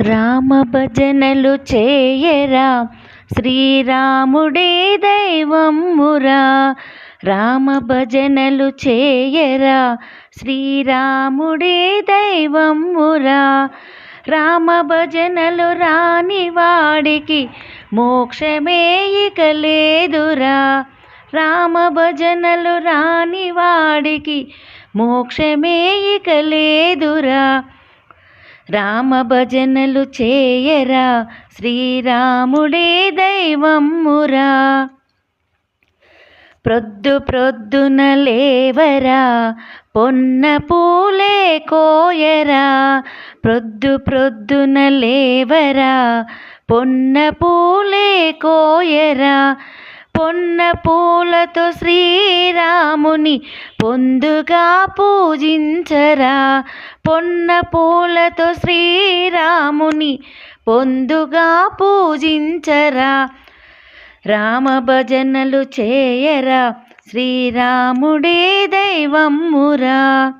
రామ భజనలు చేయరా? శ్రీరాముడే దైవమురా రామ భజనలు చేయరా? శ్రీరాముడే దైవమురా రామ భజనలు రాని వాడికి మోక్షమే ఇక లేదురా. రామ భజనలు రాని వాడికి మోక్షమే ఇక లేదురా. రామ భజనలు చేయరా శ్రీరాముడే దైవమ్మురా. ప్రొద్దు ప్రొద్దున లేవరా పొన్న పూలే కోయరా. ప్రొద్దు ప్రొద్దున లేవరా పొన్న పూలే కోయరా. పొన్న పూలతో శ్రీరాముని పొందుగా పూజించరా. పొన్న పూలతో శ్రీరాముని పొందుగా పూజించరా. రామ భజనలు చేయరా. శ్రీరాముడే దైవమ్మురా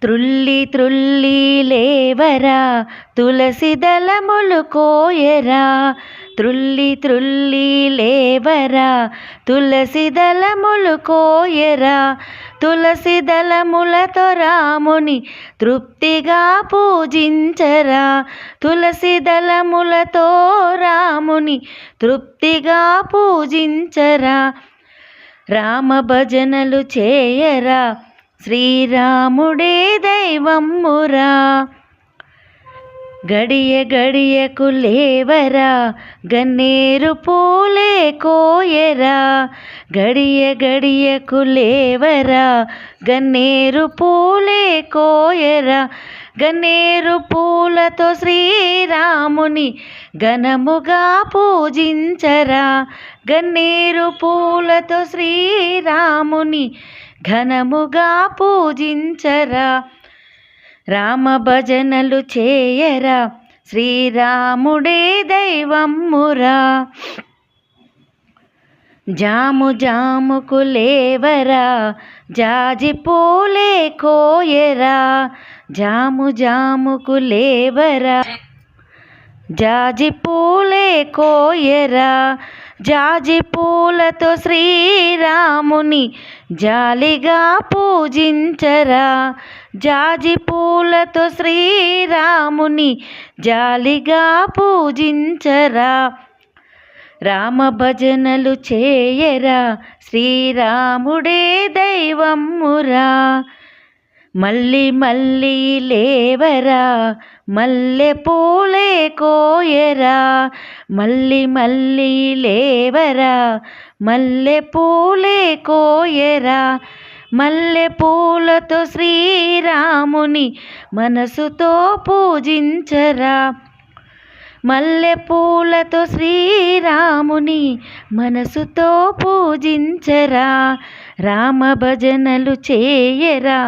త్రుల్లి త్రుల్లి లేవరా. తులసి దళములు కోయరా. త్రుల్లి త్రుల్లి లేవరా. తులసి దళములు కోయరా తులసి దళములతో రాముని తృప్తిగా పూజించరా తులసి దళములతో రాముని తృప్తిగా పూజించరా. రామ భజనలు చేయరా శ్రీరాముడే దైవమ్మురా. గడియ గడియకు లేవరా గన్నేరు పూలే కోయరా? గడియ గడియకు లేవరా గన్నేరు పూలే కోయరా? గన్నేరు పూలతో శ్రీరాముని ఘనముగా పూజించరా? గన్నేరు పూలతో శ్రీరాముని ఘనముగా పూజించరా? రామ భజనలు చేయరా? శ్రీరాముడే దైవమ్మురా? జాము జాముకు లేవరా? జాజి పూలే కోయరా? జాము జాముకు లేవరా? జాజి పూలే కోయరా జాజి పూలతో శ్రీరాముని జాలిగా పూజించరా జాజి పూలతో శ్రీరాముని జాలిగా పూజించరా రామ భజనలు చేయరా శ్రీరాముడే దైవమ్మురా మళ్ళీ మళ్ళీ లేవరా మల్లె పూలే కోయరా మళ్ళీ మళ్ళీ లేవరా? మల్లె పూలే కోయరా మల్లె పూలతో శ్రీరాముని మనసుతో పూజించరా? మల్లె పూలతో శ్రీరాముని మనసుతో పూజించరా రామ భజనలు చేయరా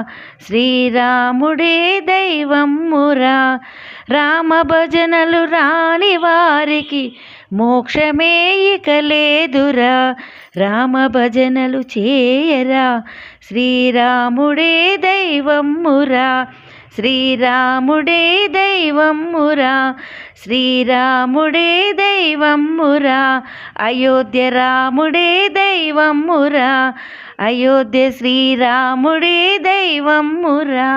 శ్రీరాముడే దైవమ్మురా రామ భజనలు రాని వారికి మోక్షమే ఇక లేదురా రామ భజనలు చేయరా శ్రీరాముడే దైవమ్మురా శ్రీరాముడే దైవమ్మురా శ్రీరాముడే దైవమ్మురా అయోధ్య రాముడే దైవమ్మురా అయోధ్య శ్రీరాముడే దైవమ్మురా